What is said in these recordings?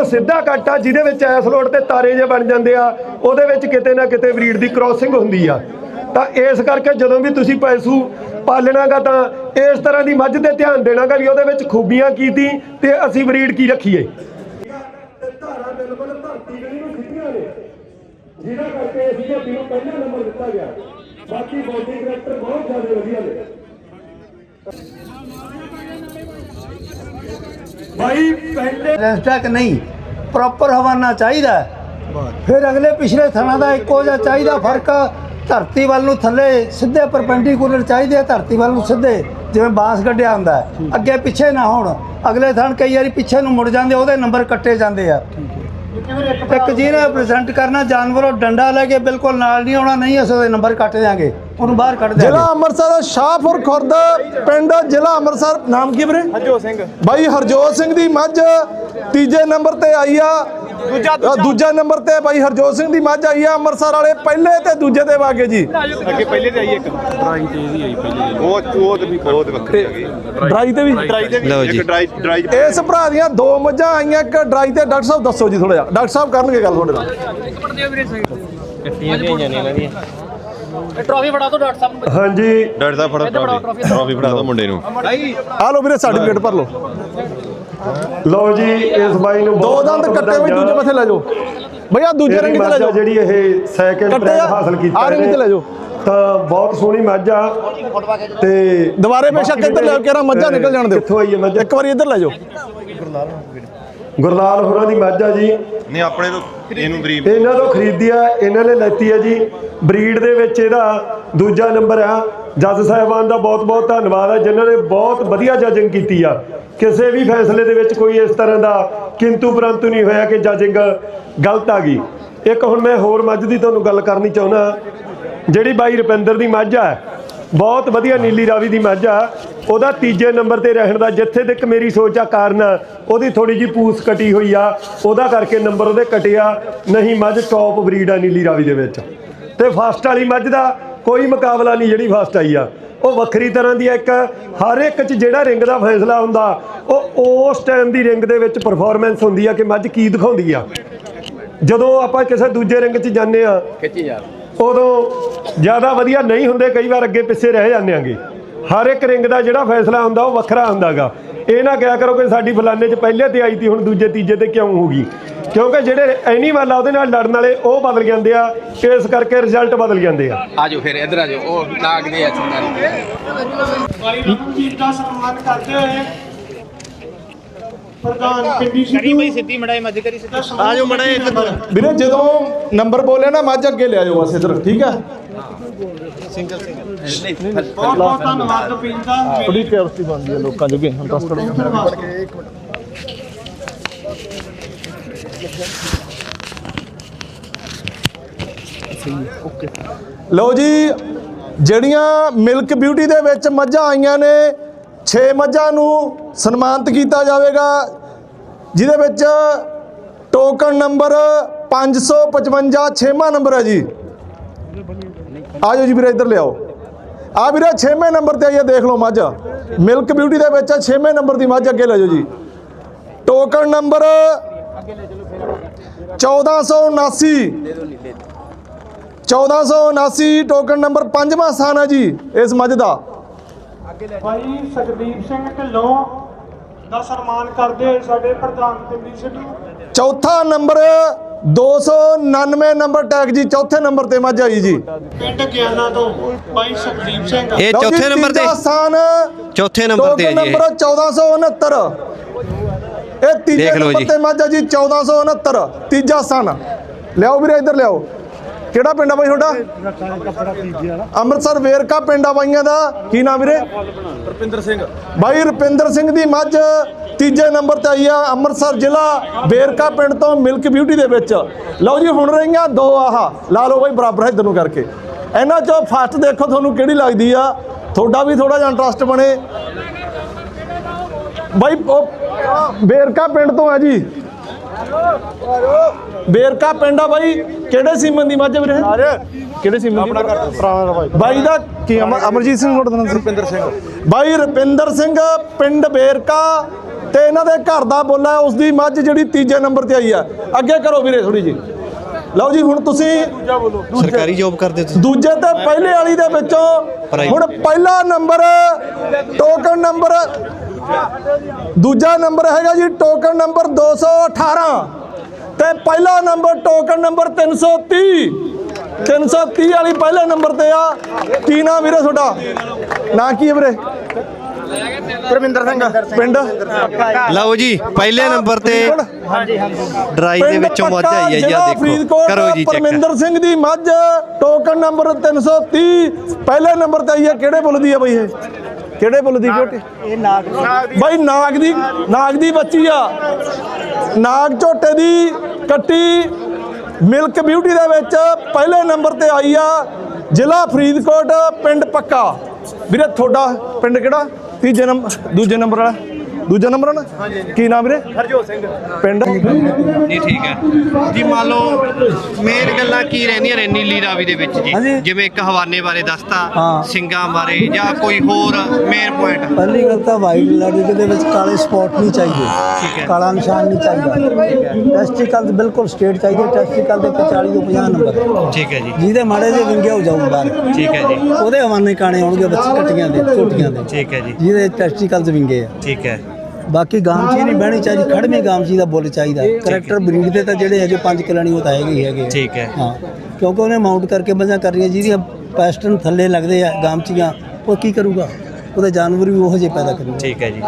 ਬਿਲਕੁਲ ਸਿੱਧਾ ਕੱਟ ਆ ਜਿਹਦੇ ਵਿੱਚ ਐਸ ਲੋਡ ਤੇ ਤਾਰੇ ਜੇ ਬਣ ਜਾਂਦੇ ਆ, ਉਹਦੇ ਵਿੱਚ ਕਿਤੇ ਨਾ ਕਿਤੇ ਬਰੀਡ ਦੀ ਕ੍ਰਾਸਿੰਗ ਹੁੰਦੀ ਆ। ਤਾਂ ਇਸ ਕਰਕੇ ਜਦੋਂ ਵੀ ਤੁਸੀਂ ਪੈਸੂ ਪਾਲਣਾਗਾ ਤਾਂ ਇਸ ਤਰ੍ਹਾਂ ਦੀ ਮੱਝ ਤੇ ਧਿਆਨ ਦੇਣਾਗਾ ਵੀ ਉਹਦੇ ਵਿੱਚ ਖੂਬੀਆਂ ਕੀ ਤੀ ਤੇ ਅਸੀਂ ਬਰੀਡ ਕੀ ਰੱਖੀਏ। ਧਾਰਾ ਬਿਲਕੁਲ ਧਰਤੀ ਗਲੀ ਨੂੰ ਖਿੱਚੀਆਂ ਨੇ। ਜਿਹਦਾ ਕਰਕੇ ਇਸ ਝੋਟੀ ਨੂੰ ਪਹਿਲਾ ਨੰਬਰ ਦਿੱਤਾ ਗਿਆ। ਬਾਕੀ ਬੋਡੀ ਕਰੈਕਟਰ ਬਹੁਤ ਜ਼ਿਆਦਾ ਵਧੀਆ ਨੇ। ਭਾਈ ਪਹਿਲੇ ਰੈਸਟੈਕ ਨਹੀਂ? ਪ੍ਰੋਪਰ ਹਵਾਨਾ ਚਾਹੀਦਾ। ਫਿਰ ਅਗਲੇ ਪਿਛਲੇ ਥਣਾ ਦਾ ਇੱਕੋ ਜਿਹਾ ਚਾਹੀਦਾ ਫ਼ਰਕ ਧਰਤੀ ਵੱਲ ਨੂੰ ਥੱਲੇ ਸਿੱਧੇ ਪਰਪੈਂਡੀਕੂਲਰ ਚਾਹੀਦੇ ਆ, ਧਰਤੀ ਵੱਲ ਨੂੰ ਸਿੱਧੇ ਜਿਵੇਂ ਬਾਂਸ ਕੱਢਿਆ ਹੁੰਦਾ। ਅੱਗੇ ਪਿੱਛੇ ਨਾ ਹੋਣ। ਅਗਲੇ ਥਣ ਕਈ ਵਾਰੀ ਪਿੱਛੇ ਨੂੰ ਮੁੜ ਜਾਂਦੇ ਉਹਦੇ ਨੰਬਰ ਕੱਟੇ ਜਾਂਦੇ ਆ। ਇੱਕ ਜਿਹਨੇ ਪ੍ਰੈਜ਼ੈਂਟ ਕਰਨਾ ਜਾਨਵਰੋਂ ਡੰਡਾ ਲੈ ਕੇ ਬਿਲਕੁਲ ਨਾਲ ਨਹੀਂ ਆਉਣਾ ਨਹੀਂ ਅਸੀਂ ਉਹਦੇ ਨੰਬਰ ਕੱਟ ਦਿਆਂਗੇ। ਉਹਨੂੰ ਬਾਹਰ ਕੱਢ ਦਿਆਂਗੇ। ਜ਼ਿਲ੍ਹਾ ਅੰਮ੍ਰਿਤਸਰ ਸ਼ਾਹਪੁਰ ਖੁਰਦ ਪਿੰਡ ਜ਼ਿਲ੍ਹਾ ਅੰਮ੍ਰਿਤਸਰ। ਨਾਮ ਕੀ ਵੀਰੇ? ਹਰਜੋਤ ਸਿੰਘ। ਬਾਈ ਹਰਜੋਤ ਸਿੰਘ ਦੀ ਮੱਝ। ਤੀਜੇ ਨੰਬਰ ਤੇ ਆਈ ਆ। ਦੂਜਾ ਦੂਜਾ। ਨੰਬਰ ਤੇ ਬਾਈ ਹਰਜੋਤ ਸਿੰਘ ਦੀ ਮੱਝ ਆਈ ਆ ਅੰਮ੍ਰਿਤਸਰ ਵਾਲੇ ਪਹਿਲੇ ਤੇ ਦੂਜੇ ਤੇ ਵਾਗੇ ਜੀ। ਅੱਗੇ ਪਹਿਲੇ ਤੇ ਆਈ ਇੱਕ। ਡਰਾਈ ਤੇ ਇਹਦੀ ਆਈ ਪਹਿਲੇ। ਉਹ ਉਹ ਤੇ ਵੀ ਬਹੁਤ ਵੱਖਰੀ ਹੈਗੀ ਡਰਾਈ ਤੇ ਵੀ? ਡਰਾਈ ਤੇ ਵੀ ਇੱਕ ਡਰਾਈ ਡਰਾਈ। ਇਸ ਭਰਾ ਦੀਆਂ ਦੋ ਮੱਝਾਂ ਆਈਆਂ ਇੱਕ ਡਰਾਈ ਤੇ। ਡਾਕਟਰ ਸਾਹਿਬ ਦੱਸੋ ਜੀ ਥੋੜਾ ਜਿਹਾ। ਡਾਕਟਰ ਸਾਹਿਬ ਕਰਨਗੇ ਗੱਲ ਤੁਹਾਡੇ ਨਾਲ। ਕੱਟੀਆਂ ਗਈਆਂ ਨੇ ਇਹਨਾਂ ਦੀਆਂ। ਟਰਾਫੀ ਫੜਾ ਦੋ ਡਾਕਟਰ ਸਾਹਿਬ ਨੂੰ। ਹਾਂਜੀ। ਡਾਕਟਰ ਸਾਹਿਬ ਫੜੋ ਟਰਾਫੀ ਟਰਾਫੀ ਫੜਾ ਦਿਓ ਮੁੰਡੇ ਨੂੰ। ਆ ਲਓ ਵੀਰੇ ਸਰਟੀਫਿਕੇਟ ਭਰ ਲਓ। ਲਓ ਜੀ ਇਸ ਬਾਈ ਨੂੰ ਦੋ ਬਹੁਤ ਦੰਦ ਕੱਟੇ ਹੋਏ ਦੂਜੇ ਪਾਸੇ ਲੈ ਜਾਓ। ਭਈਆ ਦੂਜੇ ਰੰਗ ਤੇ ਲੈ ਆ ਜਾਓ। ਜਿਹੜੀ ਇਹ ਸੈਕਿੰਡ ਪ੍ਰਾਈਜ਼ ਆ, ਹਾਸਲ ਕੀਤਾ ਆਹ ਰੰਗ। ਤੇ ਲੈ ਜਾਓ। ਤਾਂ ਬਹੁਤ ਸੋਹਣੀ ਮੱਝ ਆ। ਤੇ ਦੁਬਾਰੇ ਬੇਸ਼ੱਕ ਇੱਧਰ ਲੈ ਕੇ ਰਾ ਮੱਝਾਂ ਨਿਕਲ ਜਾਣ ਦਿਓ। ਕਿੱਥੋਂ ਆਈ ਹੈ ਮੱਝ ਇੱਕ ਵਾਰੀ ਇੱਧਰ ਲੈ ਜਾਓ। ਗੁਰਲਾਲ ਹੋਰਾਂ ਦੀ ਮੱਝ ਆ ਜੀ। ਨਹੀਂ ਆਪਣੇ ਤੋਂ ਇਹਨੂੰ ਗਰੀਬ ਇਹਨਾਂ ਤੋਂ ਖਰੀਦੀ ਆ ਇਹਨਾਂ ਨੇ ਲੈਤੀ ਆ ਜੀ। ਬਰੀਡ ਦੇ ਵਿੱਚ ਇਹਦਾ ਦੂਜਾ ਨੰਬਰ ਆ। ਜੱਜ ਸਾਹਿਬਾਨ ਦਾ ਬਹੁਤ ਬਹੁਤ ਧੰਨਵਾਦ ਆ ਜਿਨ੍ਹਾਂ ਨੇ ਬਹੁਤ ਵਧੀਆ ਜੱਜਿੰਗ ਕੀਤੀ ਆ। ਕਿਸੇ ਵੀ ਫੈਸਲੇ ਦੇ ਵਿੱਚ ਕੋਈ ਇਸ ਤਰ੍ਹਾਂ ਦਾ ਕਿੰਤੂ ਪਰੰਤੂ ਨਹੀਂ ਹੋਇਆ ਕਿ ਜੱਜਿੰਗ ਗਲਤ ਆ ਗਈ। ਇੱਕ ਹੁਣ ਮੈਂ ਹੋਰ ਮੱਝ ਦੀ ਤੁਹਾਨੂੰ ਗੱਲ ਕਰਨੀ ਚਾਹੁੰਦਾ। ਜਿਹੜੀ ਬਾਈ ਰੁਪਿੰਦਰ ਦੀ ਮੱਝ ਆ ਬਹੁਤ ਵਧੀਆ ਨੀਲੀ ਰਾਵੀ ਦੀ ਮੱਝ ਆ। ਉਹਦਾ ਤੀਜੇ ਨੰਬਰ ਤੇ ਰਹਿਣ ਦਾ ਜਿੱਥੇ ਤੱਕ ਮੇਰੀ ਸੋਚ ਆ ਕਾਰਨ ਉਹਦੀ ਥੋੜੀ ਜੀ ਪੂਸ ਕਟੀ ਹੋਈ ਆ। ਉਹਦਾ ਕਰਕੇ ਨੰਬਰ ਉਹਦੇ ਕਟਿਆ। ਨਹੀਂ ਮੱਝ ਟੌਪ ਬਰੀਡ ਆ ਨੀਲੀ ਰਾਵੀ ਦੇ ਵਿੱਚ। ਤੇ ਫਸਟ ਵਾਲੀ ਮੱਝ ਦਾ ਕੋਈ ਮੁਕਾਬਲਾ ਨਹੀਂ ਜਿਹੜੀ ਫਸਟ ਆਈ ਆ। ਉਹ ਵੱਖਰੀ ਤਰ੍ਹਾਂ ਦੀ ਆ ਇੱਕ ਹਰ ਇੱਕ ਚ ਜਿਹੜਾ ਰਿੰਗ ਦਾ ਫੈਸਲਾ ਹੁੰਦਾ ਉਹ ਉਸ ਟਾਈਮ ਦੀ ਰਿੰਗ ਦੇ ਵਿੱਚ ਪਰਫਾਰਮੈਂਸ ਹੁੰਦੀ ਆ ਕਿ ਮੱਝ ਕੀ ਦਿਖਾਉਂਦੀ ਆ। ਜਦੋਂ ਆਪਾਂ ਕਿਸੇ ਦੂਜੇ ਰਿੰਗ 'ਚ ਜਾਂਦੇ ਆ ਖਿੱਚੀ ਜਾ। ਉਦੋਂ ਜ਼ਿਆਦਾ ਵਧੀਆ ਨਹੀਂ ਹੁੰਦੇ ਕਈ ਵਾਰ ਅੱਗੇ ਪਿੱਛੇ ਰਹਿ ਜਾਂਦੇ ਆਂਗੇ। ਹਰ ਇੱਕ ਰਿੰਗ ਦਾ ਜਿਹੜਾ ਫੈਸਲਾ ਹੁੰਦਾ ਉਹ ਵੱਖਰਾ ਹੁੰਦਾਗਾ। ਇਹ ਨਾ ਕਿਹਾ ਕਰੋ ਕਿ ਸਾਡੀ ਫਲਾਣੇ 'ਚ ਪਹਿਲੇ ਤੇ ਆਈ ਤੀ ਹੁਣ ਦੂਜੇ ਤੀਜੇ ਤੇ ਕਿਉਂ ਹੋ ਗਈ? ਕਿਉਂਕਿ ਜਿਹੜੇ ਐਨੀਮਲ ਆ ਉਹਦੇ ਨਾਲ ਲੜਨ ਵਾਲੇ ਉਹ ਬਦਲ ਜਾਂਦੇ ਆ ਇਸ ਕਰਕੇ ਰਿਜ਼ਲਟ ਬਦਲ ਜਾਂਦੇ ਆ। ਆਜੋ ਫਿਰ ਇੱਧਰ ਆਜੋ ਉਹ ਨਾਗ ਦੇ ਆ ਚੰਦਾਰੀ ਚੀਜ਼ ਦਾ ਸਨਮਾਨ ਕਰਦੇ ਹੋਏ ਪ੍ਰਧਾਨ ਪਿੰਡੀ ਸਿੱਧੂ। ਬਈ ਸਿੱਧੀ ਮੜਾਈ ਮੱਝ ਕਰੀ ਸਿੱਧੀ। ਆਜੋ ਮੜੇ ਵੀਰੇ। ਜਦੋਂ ਨੰਬਰ ਬੋਲਿਆ ਨਾ ਮੱਝ ਅੱਗੇ ਲਿਆਇਓ ਬਸ ਇੱਧਰ ਠੀਕ ਹੈ ਬਹੁਤ ਬਹੁਤ ਧੰਨਵਾਦ ਪਿੰਡ ਦਾ। ਬੜੀ ਕਿਰਤੀ ਬਣਦੀ ਹੈ ਲੋਕਾਂ ਜੋਗੇ ਇੰਟਰਸਟਡ ਲਓ ਜੀ ਜਿਹੜੀਆਂ ਮਿਲਕ ਬਿਊਟੀ ਦੇ ਵਿੱਚ ਮੱਝਾਂ ਆਈਆਂ ਨੇ 6 ਮੱਝਾਂ ਨੂੰ ਸਨਮਾਨਿਤ ਕੀਤਾ ਜਾਵੇਗਾ, ਜਿਹਦੇ ਵਿੱਚ ਟੋਕਨ ਨੰਬਰ 555 ਛੇਵਾਂ ਨੰਬਰ ਹੈ ਜੀ। ਆਜੋ ਜੀ ਵੀਰੇ ਇੱਧਰ ਲਿਆਓ। ਆ ਵੀਰੇ 6ਵੇਂ ਨੰਬਰ ਤੇ ਆਈਏ ਦੇਖ ਲਓ ਮੱਝ। ਮਿਲਕ ਬਿਊਟੀ ਦੇ ਵਿੱਚ 6ਵੇਂ ਨੰਬਰ ਦੀ ਮੱਝ ਅੱਗੇ ਲੈ ਜਾਓ ਜੀ। ਟੋਕਨ ਨੰਬਰ 1479 1479 ਟੋਕਨ ਨੰਬਰ 5ਵਾਂ ਸਥਾਨ ਹੈ ਜੀ ਇਸ ਮੱਝ ਦਾ। ਭਾਈ ਸੁਖਦੀਪ ਸਿੰਘ ਢਿੱਲੋਂ ਦਾ ਸਨਮਾਨ ਕਰਦੇ ਹੋਏ ਸਾਡੇ ਪ੍ਰਧਾਨ ਪਿੰਡੀ ਸਿੱਧੂ। ਚੌਥਾ ਨੰਬਰ 299 ਨੰਬਰ ਟੈਗ ਜੀ ਚੌਥੇ ਨੰਬਰ ਤੇ ਮੱਝ ਆਈ ਜੀ। ਪਿੰਡ ਗਿਆਨਾ ਤੋਂ ਭਾਈ ਸੁਖਦੀਪ ਸਿੰਘ। ਇਹ ਲਓ ਜੀ, ਚੌਥੇ ਨੰਬਰ ਤੇ। ਤੀਜਾ ਸਥਾਨ ਚੌਥੇ ਨੰਬਰ ਤੇ ਹੈ ਜੀ ਇਹ। ਨੰਬਰ 1469 ਇਹ ਤੀਜੇ ਦੇਖ ਲਓ ਨੰਬਰ ਜੀ। ਤੇ ਮੱਝ ਆ ਜੀ 1469 ਤੀਜਾ ਸਥਾਨ। ਲਿਆਓ ਵੀਰੇ ਇੱਧਰ ਲਿਆਓ। ਕਿਹੜਾ ਪਿੰਡ ਆ ਬਾਈ ਤੁਹਾਡਾ? ਅੰਮ੍ਰਿਤਸਰ ਵੇਰਕਾ ਪਿੰਡ ਆ ਬਾਈਆਂ ਦਾ। ਕੀ ਨਾਮ ਵੀਰੇ? ਰੁਪਿੰਦਰ ਸਿੰਘ। ਬਾਈ ਰੁਪਿੰਦਰ ਸਿੰਘ ਦੀ ਮੱਝ ਤੀਜੇ ਨੰਬਰ ਤੇ ਆਈ ਆ ਅੰਮ੍ਰਿਤਸਰ ਜ਼ਿਲ੍ਹਾ ਵੇਰਕਾ ਪਿੰਡ ਤੋਂ ਮਿਲਕ ਬਿਊਟੀ ਦੇ ਵਿੱਚ। ਲਓ ਜੀ ਹੁਣ ਰਹੀਆਂ ਦੋ ਆਹ। ਲਾ ਲਓ ਬਾਈ ਬਰਾਬਰ ਇੱਧਰ ਨੂੰ ਕਰਕੇ। ਇਹਨਾਂ ਚੋਂ ਫਸਟ ਦੇਖੋ ਤੁਹਾਨੂੰ ਕਿਹੜੀ ਲੱਗਦੀ ਆ। ਤੁਹਾਡਾ ਵੀ ਥੋੜਾ ਜਿਹਾ ਇੰਟਰਸਟ ਬਣੇ। ਬਾਈ ਉਹ ਬੇਰਕਾ ਪਿੰਡ ਤੋਂ ਆ ਜੀ। ਬੇਰਕਾ ਪਿੰਡ ਆ ਬਾਈ ਕਿਹੜੇ ਸੀਮਨ ਦੀ ਮੱਝ ਵੀਰੇ? ਕਿਹੜੇ ਸੀਮਨ ਦੀ? ਪੁਰਾਣਾ ਬਾਈ ਬਾਈ ਦਾ ਕੀ ਅਮਰ- ਅਮਰਜੀਤ ਸਿੰਘ ਤੁਹਾਡਾ ਨਾਮ ਰੁਪਿੰਦਰ ਸਿੰਘ। ਬਾਈ ਰੁਪਿੰਦਰ ਸਿੰਘ ਪਿੰਡ ਬੇਰਕਾ ਤੇ ਇਹਨਾਂ ਦੇ ਘਰ ਦਾ ਬੋਲਾ ਉਸ ਦੀ ਮੱਝ ਜਿਹੜੀ ਤੀਜੇ ਨੰਬਰ ਤੇ ਆਈ ਆ। ਅੱਗੇ ਕਰੋ ਵੀਰੇ ਥੋੜੀ ਜੀ ਲਓ ਜੀ ਹੁਣ ਤੁਸੀਂ ਸਰਕਾਰੀ ਜੌਬ ਕਰਦੇ ਤੁਸੀਂ? ਦੂਜੇ ਤੇ ਪਹਿਲੇ ਵਾਲੀ ਦੇ ਵਿੱਚੋਂ ਹੁਣ ਪਹਿਲਾ ਨੰਬਰ ਟੋਕਨ ਨੰਬਰ ਦੂਜਾ ਨੰਬਰ ਹੈਗਾ ਜੀ ਟੋਕਨ ਨੰਬਰ 218 ਤੇ ਪਹਿਲਾ ਨੰਬਰ ਟੋਕਨ ਨੰਬਰ 330 330 ਵਾਲੀ ਪਹਿਲੇ ਨੰਬਰ ਤੇ ਆ। ਕੀ ਨਾਮ ਵੀਰੇ ਤੁਹਾਡਾ? ਨਾਂ ਕੀ ਹੈ ਵੀਰੇ? ਪਰਮਿੰਦਰ ਸਿੰਘ। ਪਿੰਡ? ਲਓ ਜੀ ਪਹਿਲੇ ਨੰਬਰ ਤੇ ਡਰਾਈ ਦੇ ਵਿੱਚੋਂ ਮੱਝ ਆਈ ਹੈ ਜੀ ਆ ਦੇਖੋ। ਫਰੀਦਕੋਟ, ਕਰੋ ਜੀ ਚੈੱਕ। ਪਰਮਿੰਦਰ ਸਿੰਘ ਦੀ ਮੱਝ ਟੋਕਨ ਨੰਬਰ 330 ਪਹਿਲੇ ਨੰਬਰ ਤੇ ਆਈ ਹੈ ਕਿਹੜੇ ਬੁੱਲ ਦੀ ਹੈ ਬਈ ਇਹ? ਕਿਹੜੇ ਬੁੱਲ ਦੀ ਝੋਟੀ ਇਹ ਨਾਗ। ਬਈ ਨਾਗ ਦੀ ਨਾਗ ਦੀ ਬੱਚੀ ਆ। ਨਾਗ ਝੋਟੇ ਦੀ ਕੱਟੀ ਮਿਲਕ ਬਿਊਟੀ ਦੇ ਵਿੱਚ ਪਹਿਲੇ ਨੰਬਰ ਤੇ ਆਈ ਆ ਜ਼ਿਲ੍ਹਾ ਫਰੀਦਕੋਟ ਪਿੰਡ ਪੱਕਾ। ਵੀਰੇ ਤੁਹਾਡਾ ਪਿੰਡ ਕਿਹੜਾ? ਤੀਜੇ ਨੰਬਰ ਦੂਜੇ ਨੰਬਰ ਵਾਲਾ? ਦੂਜਾ ਨੰਬਰ ਆ ਨਾ? ਕੀ ਨਾਮ ਵੀਰੇ? ਹਰਜੋਤ ਸਿੰਘ। ਪਿੰਡ? ਨਹੀਂ ਠੀਕ ਹੈ। ਜੀ ਮੰਨ ਲਓ ਮੇਨ ਗੱਲਾਂ ਕੀ ਰਹਿੰਦੀਆਂ ਨੇ ਨੀਲੀ ਰਾਵੀ ਦੇ ਵਿੱਚ ਜੀ। ਜਿਵੇਂ ਇੱਕ ਹਵਾਨੇ ਬਾਰੇ ਦੱਸਤਾ। ਸਿੰਘਾਂ ਬਾਰੇ ਜਾਂ ਕੋਈ ਹੋਰ ਮੇਨ ਪੁਆਇੰਟ ਪਹਿਲੀ ਗੱਲ ਤਾਂ ਵਾਈਟ ਬਲੱਡ ਦੇ ਵਿੱਚ ਕਾਲੇ ਸਪੌਟ ਨਹੀਂ ਚਾਹੀਦੇ। ਠੀਕ ਹੈ। ਕਾਲਾ ਨਿਸ਼ਾਨ ਨਹੀਂ ਚਾਹੀਦਾ। ਟੈਸਟੀਕਲ ਬਿਲਕੁਲ ਸਟੇਟ ਚਾਹੀਦੇ ਟੈਸਟੀਕਲ ਦੇ 40 ਤੋਂ 50 ਨੰਬਰ। ਠੀਕ ਹੈ ਜੀ। ਜਿਹਦੇ ਮਾੜੇ ਜੇ ਵਿੰਗੇ ਹੋ ਜਾਊ ਬਾਹਰ। ਠੀਕ ਹੈ ਜੀ। ਉਹਦੇ ਹਵਾਨੇ ਕਾਣੇ ਆਉਣਗੇ ਬੱਚੇ ਕੱਟੀਆਂ ਦੇ ਝੋਟੀਆਂ ਦੇ। ਠੀਕ ਹੈ ਜੀ। ਜਿਹਦੇ ਟੈਸਟੀਕਲ ਵਿੰਗੇ ਆ। ਠੀਕ ਹੈ। ਬਾਕੀ ਗਾਮਚੀ ਨਹੀਂ ਬਹਿਣੀ ਚਾਹੀਦੀ ਖੜਵੀਂ ਗਾਮਚੀ ਦਾ ਬੁੱਲ ਚਾਹੀਦਾ ਕਰੈਕਟਰ ਬਰੀਡ ਦੇ ਤਾਂ ਜਿਹੜੇ ਹੈਗੇ ਪੰਜ ਕਿਲਾਣੀ ਉਹ ਤਾਂ ਹੈਗੇ ਹੀ ਹੈਗੇ। ਠੀਕ ਹੈ। ਹਾਂ ਕਿਉਂਕਿ ਉਹਨੇ ਮਾਊਂਟ ਕਰਕੇ ਮਜ਼ਾਂ ਕਰ ਰਹੀਆਂ ਜਿਹਦੀਆਂ ਪੈਸਟਨ ਥੱਲੇ ਲੱਗਦੇ ਆ ਗਾਮਚੀਆਂ ਉਹ ਕੀ ਕਰੂਗਾ ਉਹਦੇ ਜਾਨਵਰ ਵੀ ਉਹੋ ਜਿਹੇ ਪੈਦਾ ਕਰੂਗਾ ਠੀਕ ਹੈ ਜੀ।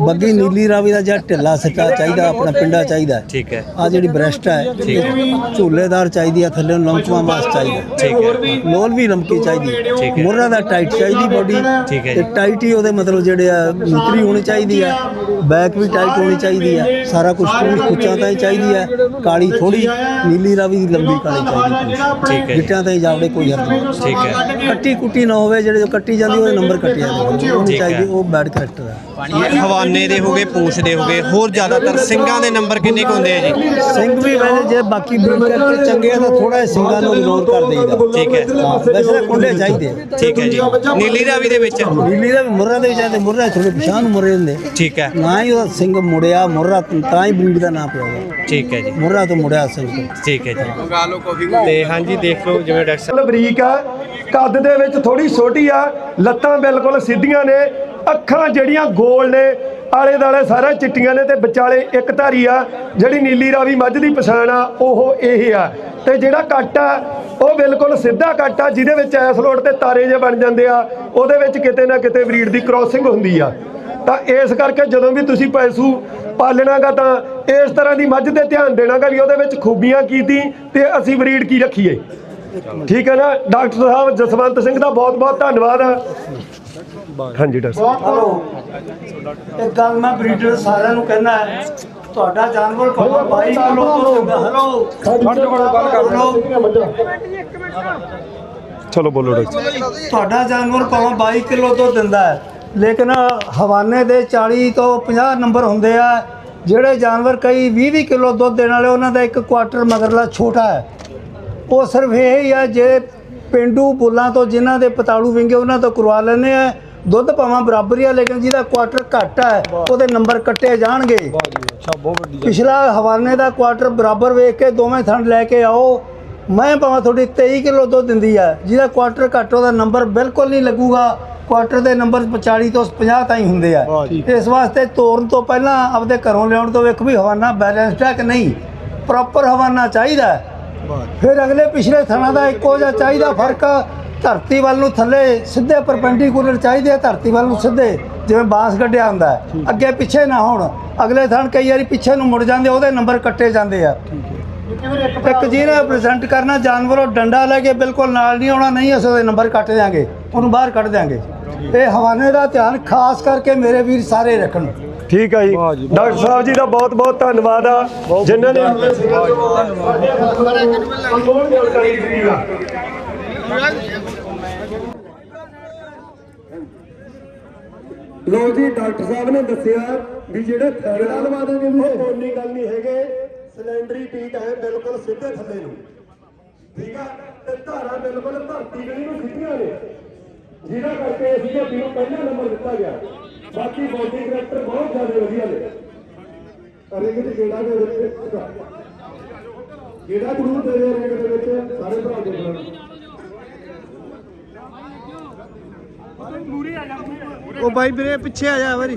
ਬੱਗੀ ਨੀਲੀ ਰਾਵੀ ਦਾ ਜਿਹੜਾ ਢਿੱਲਾ ਸੱਚਾ ਚਾਹੀਦਾ ਆਪਣਾ ਪਿੰਡਾ ਚਾਹੀਦਾ। ਠੀਕ ਹੈ। ਆ ਜਿਹੜੀ ਬ੍ਰੈਸਟ ਹੈ ਇਹ ਝੂਲੇਦਾਰ ਚਾਹੀਦੀ ਆ ਥੱਲੇ ਲੰਕਵਾ ਮਾਸ ਚਾਹੀਦਾ। ਠੀਕ ਹੈ। ਲੋਲ ਵੀ ਲੰਕੀ ਚਾਹੀਦੀ। ਠੀਕ ਹੈ। ਮੁਰਰਾ ਦਾ ਟਾਈਟ ਚਾਹੀਦੀ ਬੋਡੀ ਠੀਕ ਹੈ ਤੇ ਜੀ। ਟਾਈਟ ਹੀ ਉਹਦੇ ਮਤਲਬ ਜਿਹੜੇ ਆ ਨਿਕਰੀ ਹੋਣੀ ਚਾਹੀਦੀ ਆ। ਬੈਕ ਵੀ ਟਾਈਟ ਹੋਣੀ ਚਾਹੀਦੀ ਆ। ਸਾਰਾ ਕੁਝ ਪੂਰੀ ਕੁੱਚਾਂ ਤਾਂ ਹੀ ਚਾਹੀਦੀ ਆ। ਕਾਲੀ ਥੋੜੀ ਨੀਲੀ ਰਾਵੀ ਦੀ ਲੰਬੀ ਕਾਲੀ ਚਾਹੀਦੀ ਠੀਕ ਹੈ। ਜੀ। ਗਿੱਟਿਆਂ ਤਾਂ ਹੀ ਜਾਵੜੇ ਕੋਈ ਨਹੀਂ। ਠੀਕ ਹੈ। ਕੱਟੀ ਕੁੱਟੀ ਨਾ ਹੋਵੇ ਜਿਹੜੇ ਜੋ ਕੱਟੀ ਜਾਂਦੀ ਉਹਦੇ ਨੰਬਰ ਕੱਟੇ ਜਾਂਦੇ ਚਾਹੀਦੀ ਉਹ ਬੈਡ ਕਰੈਕਟਰ ਹੈ। ਹਵਾਨੇ ਦੇ ਹੋਗੇ ਪੂਛ ਦੇ ਹੋਗੇ ਹੋਰ ਜ਼ਿਆਦਾਤਰ ਸਿੰਘਾਂ ਦੇ ਨੰਬਰ ਕਿੰਨੇ ਕੁ ਹੁੰਦੇ ਆ ਜੀ? ਸਿੰਘ ਵੀ ਵੈਸੇ ਜੇ ਬਾਕੀ ਬਰੀਡ ਕਰਕੇ ਚੰਗੇ ਆ ਤਾਂ ਥੋੜਾ ਜਿਹਾ ਸਿੰਘਾਂ ਨੂੰ ਇਗਨੋਰ ਕਰ ਦੇਈਦਾ। ਠੀਕ ਹੈ। ਹਾਂ, ਵੈਸੇ ਤਾਂ ਕੁੰਡੇ ਚਾਹੀਦੇ ਠੀਕ ਹੈ ਜੀ। ਨੀਲੀ ਰਾਵੀ ਦੇ ਵਿੱਚ? ਨੀਲੀ ਦਾ ਵੀ ਮੁਰਰਾ ਦੇ ਵਿੱਚ ਆਉਂਦੇ ਮੁਰਰਾ ਥੋੜੇ ਪਛਾਣ ਨੂੰ ਮੁਰੇ ਹੁੰਦੇ। ਠੀਕ ਹੈ। ਨਾ ਹੀ ਉਹਦਾ ਸਿੰਘ ਮੁੜਿਆ ਮੁਰਰਾ ਤਾਂ ਹੀ ਬਰੀਡ ਦਾ ਨਾਮ ਪਿਆ ਉਹਦਾ ਠੀਕ ਹੈ ਜੀ। ਮੁਰਰਾ ਤੋਂ ਮੁੜਿਆ ਸਿੰਘ। ਤੋਂ ਠੀਕ ਹੈ ਜੀ। ਤੇ ਹਾਂਜੀ ਦੇਖ ਲਓ ਜਿਵੇਂ ਡਾਕਟਰ ਸਾਹਿਬ ਬਰੀਕ ਆ। ਕੱਦ ਦੇ ਵਿੱਚ ਥੋੜੀ ਛੋਟੀ ਆ। ਲੱਤਾਂ ਬਿਲਕੁਲ ਸਿੱਧੀਆਂ ਨੇ। ਅੱਖਾਂ ਜਿਹੜੀਆਂ ਗੋਲ ਨੇ, ਆਲੇ ਦਾਲੇ ਸਾਰਾ ਚਿੱਟੀਆਂ ਨੇ ਤੇ ਵਿਚਾਲੇ ਇੱਕ ਧਾਰੀ ਆ, ਜਿਹੜੀ ਨੀਲੀ ਰਾਵੀ ਮੱਝ ਦੀ ਪਛਾਣ ਆ, ਉਹ ਇਹ ਆ। ਤੇ ਜਿਹੜਾ ਕੱਟ ਆ, ਉਹ ਬਿਲਕੁਲ ਸਿੱਧਾ ਕੱਟ ਆ, ਜਿਹਦੇ ਵਿੱਚ ਐਸ ਲੋਡ ਤੇ ਤਾਰੇ ਜੇ ਬਣ ਜਾਂਦੇ ਆ, ਉਹਦੇ ਵਿੱਚ ਕਿਤੇ ਨਾ ਕਿਤੇ ਬਰੀਡ ਦੀ ਕ੍ਰਾਸਿੰਗ ਹੁੰਦੀ ਆ। ਤਾਂ ਇਸ ਕਰਕੇ ਜਦੋਂ ਵੀ ਤੁਸੀਂ ਪੈਸੂ ਪਾਲਣਾਗਾ ਤਾਂ ਇਸ ਤਰ੍ਹਾਂ ਦੀ ਮੱਝ ਤੇ ਧਿਆਨ ਦੇਣਾਗਾ ਵੀ ਉਹਦੇ ਵਿੱਚ ਖੂਬੀਆਂ ਕੀ ਤੀ ਤੇ ਅਸੀਂ ਬਰੀਡ ਕੀ ਰੱਖੀਏ। ਠੀਕ ਹੈ ਨਾ? ਡਾਕਟਰ ਸਾਹਿਬ ਜਸਵੰਤ ਸਿੰਘ ਦਾ ਬਹੁਤ ਬਹੁਤ ਧੰਨਵਾਦ ਹਾਂਜੀ ਡਾਕਟਰ ਸਾਹਿਬ ਹਲੋ ਇੱਕ ਗੱਲ ਮੈਂ ਬਰੀਡਰ ਸਾਰਿਆਂ ਨੂੰ ਕਹਿਣਾ ਹੈ ਤੁਹਾਡਾ ਜਾਨਵਰ ਭਾਵੇਂ 22 ਕਿਲੋ ਤੋਂ ਹੁੰਦਾ ਹਲੋ। ਚਲੋ ਬੋਲੋ ਡਾਕਟਰ। ਸਾਹਿਬ। ਤੁਹਾਡਾ ਜਾਨਵਰ ਭਾਵੇਂ 22 ਕਿਲੋ ਤੋਂ ਦਿੰਦਾ ਹੈ ਲੇਕਿਨ ਹਵਾਨੇ ਦੇ 40 ਤੋਂ 50 ਨੰਬਰ ਹੁੰਦੇ ਆ ਜਿਹੜੇ ਜਾਨਵਰ ਕਈ 20 ਕਿਲੋ ਦੁੱਧ ਦੇਣ ਵਾਲੇ ਉਹਨਾਂ ਦਾ ਇੱਕ ਕੁਆਟਰ ਮਗਰਲਾ ਛੋਟਾ ਹੈ। ਉਹ ਸਿਰਫ ਇਹ ਹੀ ਆ ਜੇ ਪਿੰਡੂ ਬੁੱਲਾਂ ਤੋਂ ਜਿਨ੍ਹਾਂ ਦੇ ਪਤਾੜੂ ਵਿੰਗੇ ਉਹਨਾਂ ਤੋਂ ਕਰਵਾ ਲੈਂਦੇ ਆ। ਦੁੱਧ ਭਾਵੇਂ ਬਰਾਬਰ ਹੀ ਆ ਲੇਕਿਨ ਜਿਹਦਾ ਕੁਆਟਰ ਘੱਟ ਹੈ ਉਹਦੇ ਨੰਬਰ ਕੱਟੇ ਜਾਣਗੇ। ਪਿਛਲਾ ਹਵਾਨੇ ਦਾ ਕੁਆਟਰ ਬਰਾਬਰ ਵੇਖ ਕੇ ਦੋਵੇਂ ਥਣ ਲੈ ਕੇ ਆਓ। ਮੈਂ ਭਾਵੇਂ ਤੁਹਾਡੀ 23 ਕਿਲੋ ਦੁੱਧ ਦਿੰਦੀ ਆ ਜਿਹਦਾ ਕੁਆਟਰ ਘੱਟ ਉਹਦਾ ਨੰਬਰ ਬਿਲਕੁਲ ਨਹੀਂ ਲੱਗੂਗਾ। ਕੁਆਟਰ ਦੇ ਨੰਬਰ 40 ਤੋਂ 50 ਤਾਈਂ ਹੁੰਦੇ ਆ। ਇਸ ਵਾਸਤੇ ਤੋਰਨ ਤੋਂ ਪਹਿਲਾਂ ਆਪਦੇ ਘਰੋਂ ਲਿਆਉਣ ਤੋਂ ਵੇਖ ਵੀ ਹਵਾਨਾ ਬੈਲੈਂਸਡ ਹੈ ਕਿ ਨਹੀਂ। ਪ੍ਰੋਪਰ ਹਵਾਨਾ ਚਾਹੀਦਾ। ਫਿਰ ਅਗਲੇ ਪਿਛਲੇ ਥਣਾ ਦਾ ਇੱਕੋ ਜਿਹਾ ਚਾਹੀਦਾ ਫ਼ਰਕ ਧਰਤੀ ਵੱਲ ਨੂੰ ਥੱਲੇ ਸਿੱਧੇ ਪਰਪੈਂਡੀਕੂਲਰ ਚਾਹੀਦੇ ਆ ਧਰਤੀ ਵੱਲ ਨੂੰ ਸਿੱਧੇ ਜਿਵੇਂ ਬਾਂਸ ਗੱਡਿਆ ਹੁੰਦਾ। ਅੱਗੇ ਪਿੱਛੇ ਨਾ ਹੋਣ। ਅਗਲੇ ਥਣ ਕਈ ਵਾਰੀ ਪਿੱਛੇ ਨੂੰ ਮੁੜ ਜਾਂਦੇ ਉਹਦੇ ਨੰਬਰ ਕੱਟੇ ਜਾਂਦੇ ਆ। ਇੱਕ ਜਿਹਨੇ ਪ੍ਰੈਜ਼ੈਂਟ ਕਰਨਾ ਜਾਨਵਰ ਉਹ ਡੰਡਾ ਲੈ ਕੇ ਬਿਲਕੁਲ ਨਾਲ ਨਹੀਂ ਆਉਣਾ ਨਹੀਂ ਅਸੀਂ ਉਹਦੇ ਨੰਬਰ ਕੱਟ ਦਿਆਂਗੇ ਉਹਨੂੰ ਬਾਹਰ ਕੱਢ ਦਿਆਂਗੇ। ਇਹ ਹਵਾਨੇ ਦਾ ਧਿਆਨ ਖਾਸ ਕਰਕੇ ਮੇਰੇ ਵੀਰ ਸਾਰੇ ਰੱਖਣ। ਠੀਕ ਹੈ ਜੀ। ਡਾਕਟਰ ਸਾਹਿਬ ਜੀ ਦਾ ਬਹੁਤ ਬਹੁਤ ਧੰਨਵਾਦ ਆ। ਜਿਨ੍ਹਾਂ ਨੇ ਅਨਮੋਲ ਜਾਣਕਾਰੀ ਦਿੱਤੀ ਆ ਲੋ ਜੀ। ਡਾਕਟਰ ਸਾਹਿਬ ਨੇ ਦੱਸਿਆ ਵੀ ਜਿਹੜੇ ਥੈਲਾ ਲਵਾ ਦਾਂਗੇ ਵੀ ਕੋਈ ਗੱਲ ਨਹੀਂ ਹੈਗੇ। ਸਿਲੰਡਰੀ ਪੀਟ ਹੈ ਬਿਲਕੁਲ ਸਿੱਧੇ ਥੱਲੇ ਨੂੰ। ਠੀਕ ਆ? ਤੇ ਧਾਰਾਂ ਬਿਲਕੁਲ ਧਰਤੀ ਗਲੀ ਨੂੰ ਸਿੱਧੀਆਂ ਨੇ। ਜਿਹਦਾ ਕਰਕੇ ਇਸ ਝੋਟੀ ਨੂੰ ਪਹਿਲਾ ਨੰਬਰ ਦਿੱਤਾ ਗਿਆ। ਬਾਕੀ ਬੋਡੀ ਕਰੈਕਟਰ ਬਹੁਤ ਜ਼ਿਆਦਾ ਵਧੀਆ ਨੇ। ਰਿੰਗ ਤੇ ਗੇੜਾ ਦੇ ਵਿੱਚ ਗੇੜਾ ਜ਼ਰੂਰ ਦੇ ਦੇ ਰਿੰਗ ਦੇ ਵਿੱਚ ਸਾਰੇ ਭਰਾ ਦੇ ਨਾਲ। ਉਹ ਬਾਈ ਵੀਰੇ ਪਿੱਛੇ ਆ ਜਾ ਵਾਰੀ।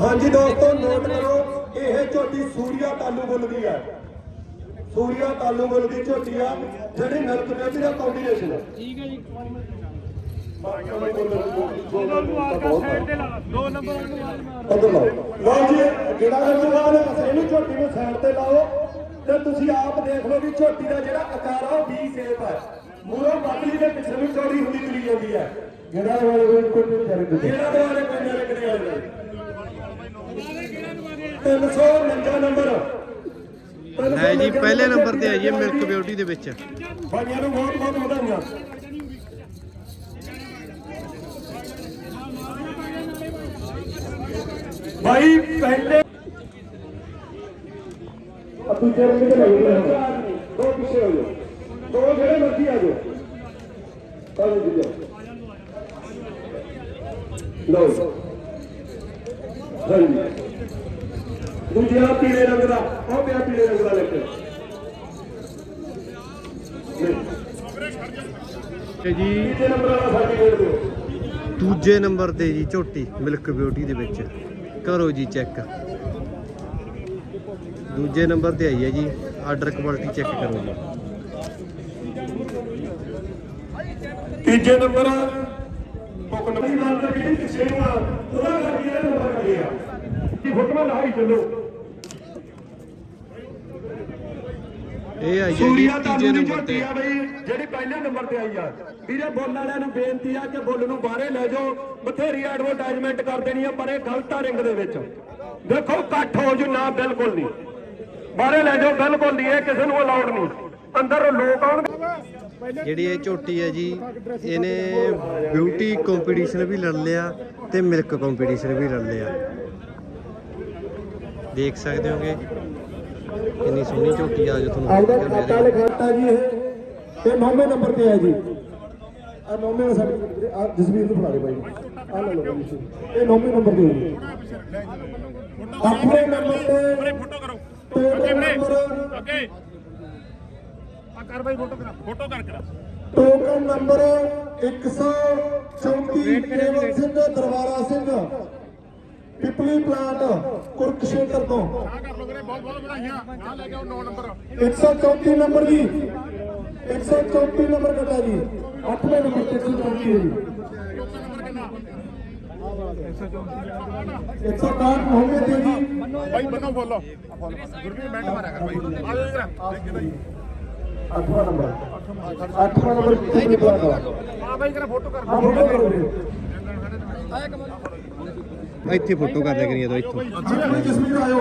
ਹਾਂਜੀ ਦੋਸਤੋ ਨੋਟ ਕਰੋ ਇਹ ਝੋਟੀ ਸੂਰੀਆ ਤਾਲੂ ਬੁੱਲ ਦੀ ਹੈ। ਸੂਰੀਆ ਤਾਲੂ ਬੁੱਲ ਦੀ ਝੋਟੀ ਆ ਜਿਹੜੀ ਨਰਕ ਵਿੱਚ ਦਾ ਕੰਬੀਨੇਸ਼ਨ ਹੈ ਠੀਕ ਹੈ ਜੀ। ਦੋ ਨੰਬਰ ਉਧਰ ਲਾਓ। ਲਓ ਜੀ ਜਿਹੜਾ ਬਾਅਦ ਇਹਨੂੰ ਝੋਟੀ ਨੂੰ ਸਾਈਡ ਤੇ ਲਾਓ। ਤੇ ਤੁਸੀਂ ਆਪ ਦੇਖ ਲਓ ਵੀ ਝੋਟੀ ਦਾ ਜਿਹੜਾ ਆਕਾਰ ਆ ਉਹ ਵੀ ਸ਼ੇਪ ਹੈ ਮੂਰੋਂ ਪਤਲੀ ਦੇ ਪਿੱਛੇ ਨੂੰ ਚੌੜੀ ਹੁੰਦੀ ਤੁਰੀ ਜਾਂਦੀ ਹੈ ਜਿਹੜਾ ਵਾਲੇ ਕੋਈ ਕੋਈ ਚੱਲ ਜਿਹੜਾ ਵਾਲੇ ਕੋਈ ਨਾ ਲੱਗਣੇ ਵਾਲੇ 349 ਨੰਬਰ। ਲੈ ਜੀ ਪਹਿਲੇ ਨੰਬਰ ਤੇ ਆਈਏ ਮਿਲਕ ਬਿਊਟੀ ਦੇ ਵਿੱਚ। ਭਾਈਆਂ ਨੂੰ ਬਹੁਤ ਬਹੁਤ ਵਧਾਈਆਂ। ਭਾਈ ਪਹਿਲੇ ਅਬੂ ਚਰਨ ਦੇ ਲੱਗ ਦੋ ਪਿੱਛੇ ਹੋ ਜਾਓ। ਦੋ ਜਿਹੜੇ ਮਰਜ਼ੀ ਆ ਜਾਓ। ਕਾਹਦੇ ਜੀ ਲਓ ਹਾਂਜੀ। ਦੂਜਾ ਪੀਲੇ ਰੰਗ ਦਾ ਉਹ ਪਿਆ ਪੀਲੇ ਰੰਗ ਦਾ ਲੈ ਕੇ ਤੇ ਜੀ ਤੀਜੇ ਨੰਬਰ ਵਾਲਾ ਸਰਟੀਫਿਕੇਟ ਦਿਓ। ਦੂਜੇ ਨੰਬਰ ਤੇ ਜੀ ਝੋਟੀ ਮਿਲਕ ਬਿਊਟੀ ਦੇ ਵਿੱਚ। ਕਰੋ ਜੀ ਚੈੱਕ। ਦੂਜੇ ਨੰਬਰ ਤੇ ਆਈ ਹੈ ਜੀ ਆਰਡਰ ਕੁਆਲਿਟੀ ਚੈੱਕ ਕਰੋ ਜੀ। ਤੀਜੇ ਨੰਬਰ ਬੁੱਕ ਨੰਬਰ ਦਾ ਪਿੱਛੇ ਨੂੰ ਆ ਉਹਦਾ ਕਰਕੇ ਨੰਬਰ ਲੱਗਿਆ ਕਿ ਫੋਟੋ ਲਾਈ ਚੱਲੋ। ਇਹ ਆਈ ਹੈ ਸੂਰੀਆ ਦੀ ਝੋਟੀ ਆ ਬਈ ਜਿਹੜੀ ਪਹਿਲੇ ਨੰਬਰ ਤੇ ਆਈ ਆ। ਵੀਰੇ ਬੋਲ ਵਾਲਿਆਂ ਨੂੰ ਬੇਨਤੀ ਆ ਕਿ ਬੁੱਲ ਨੂੰ ਬਾਹਰੇ ਲੈ ਜਾਓ। ਬਥੇਰੀ ਐਡਵਰਟਾਈਜ਼ਮੈਂਟ ਕਰ ਦੇਣੀ ਆ ਪਰ ਇਹ ਗਲਤ ਆ ਰਿੰਗ ਦੇ ਵਿੱਚ। ਦੇਖੋ ਇਕੱਠ ਹੋ ਜੂ ਨਾ ਬਿਲਕੁਲ ਨਹੀਂ। ਬਾਹਰੇ ਲੈ ਜਾਓ ਬਿਲਕੁਲ ਨਹੀਂ ਇਹ ਕਿਸੇ ਨੂੰ ਅਲਾਉਡ ਨਹੀਂ। ਅੰਦਰ ਲੋਕ ਆਉਣਗੇ। ਜਿਹੜੀ ਇਹ ਝੋਟੀ ਹੈ ਜੀ ਇਹਨੇ ਬਿਊਟੀ ਕੰਪੀਟੀਸ਼ਨ ਵੀ ਲੜ ਲਿਆ ਤੇ ਮਿਲਕ ਕੰਪੀਟੀਸ਼ਨ ਵੀ ਲੜ ਲਿਆ। ਦੇਖ ਸਕਦੇ ਹੋਗੇ? ਕਿੰਨੀ ਸੋਹਣੀ ਝੋਟੀ ਆ ਜੋ ਤੁਹਾਨੂੰ ਆਪਦਾ ਆ ਖਾਤਾ। ਲਿਖਾਤਾ ਜੀ ਇਹ। ਤੇ ਨੌਵੇਂ ਨੰਬਰ ਤੇ ਹੈ ਜੀ। ਆ ਨੌਵੇਂ ਵਾਲਾ ਸਰਟੀਫਿਕੇਟ ਆ ਜਸਵੀਰ ਨੂੰ ਫੜਾ ਦੇ ਬਾਈ। ਆ ਲੈ ਲਓ ਜੀ। ਇਹ ਨੌਵੇਂ ਨੰਬਰ ਤੇ ਜੀ। ਆਪਣੇ ਨੰਬਰ ਤੇ ਫੋਟੋ ਕਰੋ। ਟੋਕਨ ਨੰਬਰ ਅੱਗੇ। ਆ ਕਰ ਬਾਈ ਫੋਟੋ ਕਰਾ। ਫੋਟੋ ਕਰ ਕਰਾ। Token number 134 Kewal Singh Darbara Singh Pipli plant Kurukshetra ਤੋਂ। ਆ ਬਹੁਤ ਬਹੁਤ ਵਧਾਈਆਂ। ਆ ਲੈ ਕੇ ਆਓ 9 ਨੰਬਰ। 134 ਨੰਬਰ ਜੀ। 134 ਨੰਬਰ ਕਟਾ ਜੀ। 8ਵੇਂ ਨੰਬਰ ਤੇ 134 ਹੈ ਜੀ। 162 ਹੋਵੇ ਤੇ ਜੀ। ਬਾਈ ਬੰਨੋ ਬੋਲੋ। ਗੁਰਵੀਰ ਮਿੰਟ ਮਾਰਿਆ ਕਰ ਬਾਈ। ਆ ਜਾ ਜਰਾ ਦੇਖ ਬਾਈ। 8ਵਾਂ ਨੰਬਰ। 8ਵਾਂ ਨੰਬਰ ਕਿੰਨੀ ਪਲਾਟ ਆ ਆ ਬਾਈ ਕਰਾ ਫੋਟੋ ਕਰ। ਫੋਟੋ ਕਰੋ ਜੀ। ਇੱਥੇ ਫੋਟੋ ਕਰ ਲਿਆ ਕਰੀਏ ਤਾਂ ਇੱਥੋਂ। ਜਸਮੀਰ ਆਇਓ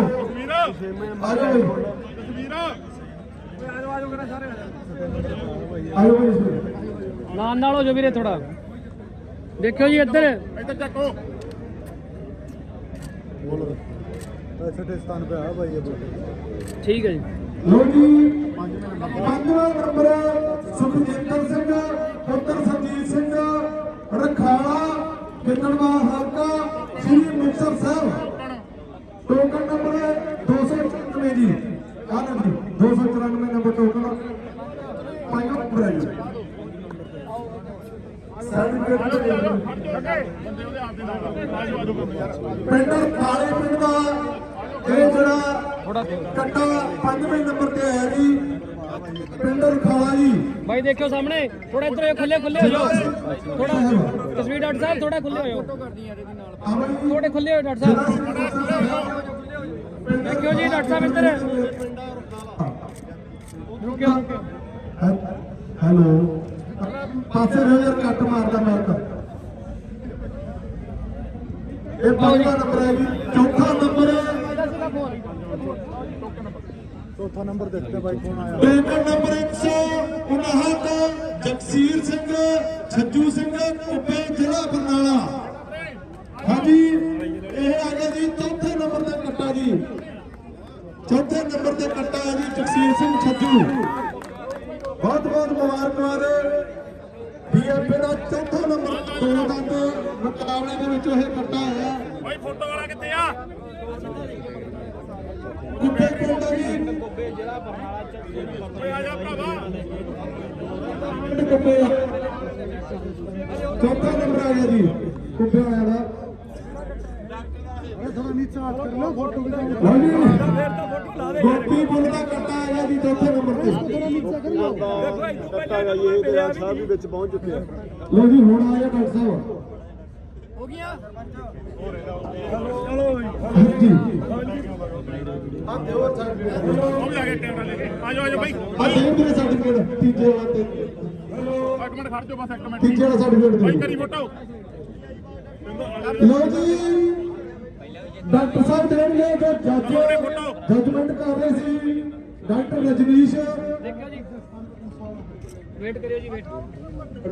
ਕਰਾ ਸਾਰੇ ਆਇਓ ਜਸਮੀਰ ਨਾਲ ਨਾਲ ਹੋ ਜੋ ਵੀਰੇ ਥੋੜਾ ਦੇਖਿਓ ਜੀ ਇੱਧਰ। ਇੱਧਰ ਚੱਕੋ। ਠੀਕ ਹੈ ਜੀ। ਲੋ ਜੀ ਪੰਜਵਾਂ ਨੰਬਰ ਸੁਖਜਿੰਦਰ ਸਿੰਘ ਪੁੱਤਰ ਸੰਜੀਤ ਸਿੰਘ ਰਖਾਲਾ ਕਿੰਨਵਾ ਹਲਕਾ ਸ੍ਰੀ ਮੁਕਤਸਰ ਸਾਹਿਬ। ਟੋਕਨ ਨੰਬਰ 294 ਜੀ। ਆਹ ਜੀ 294 ਨੰਬਰ ਟੋਕਨ ਪੰਜਵਾਂ ਨੰਬਰ ਹੈ ਜੀ। ਪਿੰਡ ਕਾਲੇ ਪਿੰਡ ਦਾ ਇਹ ਜਿਹੜਾ ਕੱਟਾ ਪੰਜਵੇਂ ਨੰਬਰ ਤੇ ਆਇਆ ਜੀ। ਪਿੰਡ ਰਖਾਲਾ ਜੀ। ਬਾਈ ਦੇਖਿਓ ਸਾਹਮਣੇ ਥੋੜਾ ਇੱਧਰ ਖੁੱਲੇ ਖੁੱਲੇ ਹੋ ਜਾਓ ਥੋੜਾ ਤਸਵੀਰ ਡਾਕਟਰ ਸਾਹਿਬ ਥੋੜਾ ਖੁੱਲੇ ਹੋ ਜਾਓ ਅਮਨ ਜੀ ਥੋੜੇ ਖੁੱਲੇ ਹੋ ਡਾਕਟਰ ਸਾਹਿਬ? ਦੇਖਿਓ ਜੀ ਡਾਕਟਰ ਸਾਹਿਬ ਇੱਧਰ। ਰੁਕਿਓ ਰੁਕਿਓ। ਹੈ- ਹੈਲੋ। ਪਾਸੇ ਰਹੋ ਯਾਰ ਕੱਟ ਮਾਰਦਾ ਮਾਰਦਾ। ਇਹ ਪੰਜਵਾਂ ਨੰਬਰ ਹੈ ਜੀ ਚੌਥਾ ਨੰਬਰ ਚੌਥਾ ਨੰਬਰ ਦੇਖਦੇ ਬਾਈ ਕੌਣ ਆਇਆ? ਟੇਕਰ ਨੰਬਰ 159 ਜਗਸੀਰ ਸਿੰਘ, ਛੱਜੂ ਸਿੰਘ ਕੁੱਬੇ ਜ਼ਿਲ੍ਹਾ ਬਰਨਾਲਾ। ਹਾਂਜੀ, ਇਹ ਆ ਗਿਆ ਜੀ ਚੌਥੇ ਨੰਬਰ ਤੇ ਕੱਟਾ ਜੀ। ਚੌਥੇ ਨੰਬਰ ਤੇ ਕੱਟਾ ਹੈ ਜੀ ਜਗਸੀਰ ਸਿੰਘ, ਛੱਜੂ। ਬਹੁਤ ਬਹੁਤ ਮੁਬਾਰਕਬਾਦ। ਡੀਐਫਏ ਦਾ ਚੌਥਾ ਨੰਬਰ। ਦੋ ਦੰਦ ਮੁਕਾਬਲੇ ਦੇ ਵਿੱਚ ਇਹ ਕੱਟਾ ਹੈ। ਓਏ ਫੋਟੋ ਵਾਲਾ ਕਿੱਥੇ ਆ ਕੁੱਬੇ ਪਿੰਡ ਦਾ ਵੀ ਓਏ ਆ ਜਾ ਭਰਾਵਾ ਕੁੱਬੇ ਚੌਥਾ ਨੰਬਰ ਆ ਗਿਆ ਜੀ ਕੁੱਬੇ ਵਾਲਿਆਂ ਦਾ ਥੋੜਾ ਨੀਚੇ ਹੱਥ ਕਰ ਲਓ ਫੋਟੋ ਵੀ ਗੋਪੀ ਬੁੱਲ ਦਾ ਕੱਟਾ ਆ ਗਿਆ ਜੀ ਚੌਥੇ ਨੰਬਰ ਤੇ। ਕੱਟਾ ਗਈ ਇਹ ਤੇ ਸਾਹਿਬ ਵੀ ਵਿੱਚ ਪਹੁੰਚ ਚੁੱਕੇ ਆ। ਲੋ ਜੀ ਹੁਣ ਆ ਗਿਆ ਡਾਕਟਰ ਸਾਹਿਬ। ਹੋ ਗਿਆ ਜੀ। ਉਹ ਵੀ ਆ ਗਿਆ ਕੈਮਰਾ ਲੈ ਕੇ। ਆ ਜਾਓ ਆ ਜਾਓ ਬਾਈ। ਆ ਦੇਖ ਮੇਰੇ ਸਰਟੀਫਿਕੇਟ ਤੀਜੇ ਵਾਲਾ ਤੇ। ਇੱਕ ਮਿੰਟ ਖੜ ਜਾਓ ਬਸ ਇੱਕ ਮਿੰਟ। ਤੀਜੇ ਵਾਲਾ ਸਰਟੀਫਿਕੇਟ ਬਾਈ ਦੇ ਕਰੀ ਫੋਟੋ। ਲੋ ਜੀ। ਡਾਕਟਰ ਸਾਹਿਬ ਦੇਣਗੇ ਜੋ ਜੱਜ ਜੱਜਮੈਂਟ ਕਰ ਰਹੇ ਸੀ। ਡਾਕਟਰ ਰਜਨੀਸ਼। ਦੇਖਿਓ ਜੀ। ਵੇਟ ਕਰਿਓ ਜੀ wait.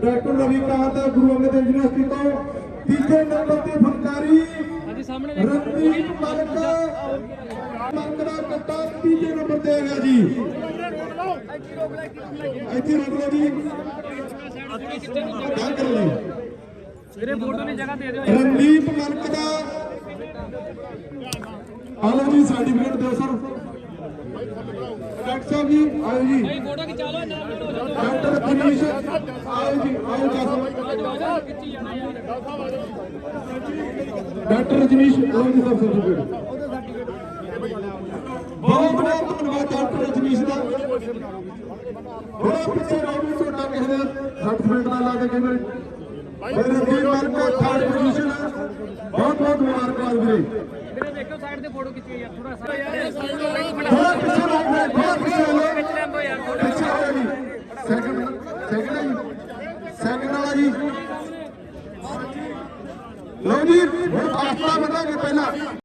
Doctor Ravikant Guru Angad Dev university ਤੋਂ ਤੀਜੇ ਨੰਬਰ ਤੇ ਫਨਕਾਰੀ ਹਾਂਜੀ ਸਾਹਮਣੇ ਰਣਦੀਪ ਮਲਕ ਮਲਕ ਦਾ ਕੱਟਾ ਤੀਜੇ ਨੰਬਰ ਤੇ ਹੈਗਾ ਜੀ। ਇੱਥੇ ਰੁਕ ਲਓ ਜੀ। ਗੱਲ ਕਰੋ ਜੀ। ਵੀਰੇ ਫੋਟੋ ਦੀ ਜਗ੍ਹਾ ਦੇ ਦਿਓ। ਰਣਦੀਪ ਮਲਕ ਦਾ। ਆਲੋ ਜੀ ਸਰਟੀਫਿਕੇਟ ਦਿਓ ਸਰ ਡਾਕਟਰ ਸਾਹਿਬ ਜੀ ਆਓ ਜੀ। ਡਾਕਟਰ ਦਿਨੇਸ਼ ਆਓ ਜੀ ਆਓ ਜੀ। ਡਾਕਟਰ ਰਜਨੀਸ਼ ਆਓ ਜੀ ਸਰ ਸਰਟੀਫਿਕੇਟ ਬਹੁਤ ਬਹੁਤ ਧੰਨਵਾਦ ਡਾਕਟਰ ਰਜਨੀਸ਼ ਦਾ। ਬੜਾ ਪਿੱਛੇ ਰੋਬੀ ਛੋਟਾ ਕਿਸੇ ਨੇ ਸਰਟੀਫਿਕੇਟ ਨਾਲ ਲਾ ਕੇ ਕਹਿੰਦੇ ਮੇਰੇ। ਦੀ ਮਲਕਾ ਥਰਡ ਪੋਜੀਸ਼ਨ ਬਹੁਤ ਬਹੁਤ ਮੁਬਾਰਕਬਾਦ ਵੀਰੇ। ਵੀਰੇ ਦੇਖੋ ਸਾਈਡ ਤੇ ਫੋਟੋ ਖਿੱਚੀ ਯਾਰ ਥੋੜਾ ਸਾ ਥੋੜਾ ਪਿੱਛੇ ਲੱਗ ਰਿਹਾ ਬਹੁਤ ਪਿੱਛੇ ਹੋ ਖਿੱਚ ਲੈਂਦੋ ਯਾਰ ਫੋਟੋ ਪਿੱਛੇ ਹੋ ਜੀ। ਸੈਕਿੰਡ ਸੈਕਿੰਡ ਜੀ। ਸੈਕਿੰਡ ਵਾਲਾ ਜੀ। ਲਓ ਜੀ ਆਸਤਾ ਵਧਾਂਗੇ ਪਹਿਲਾਂ।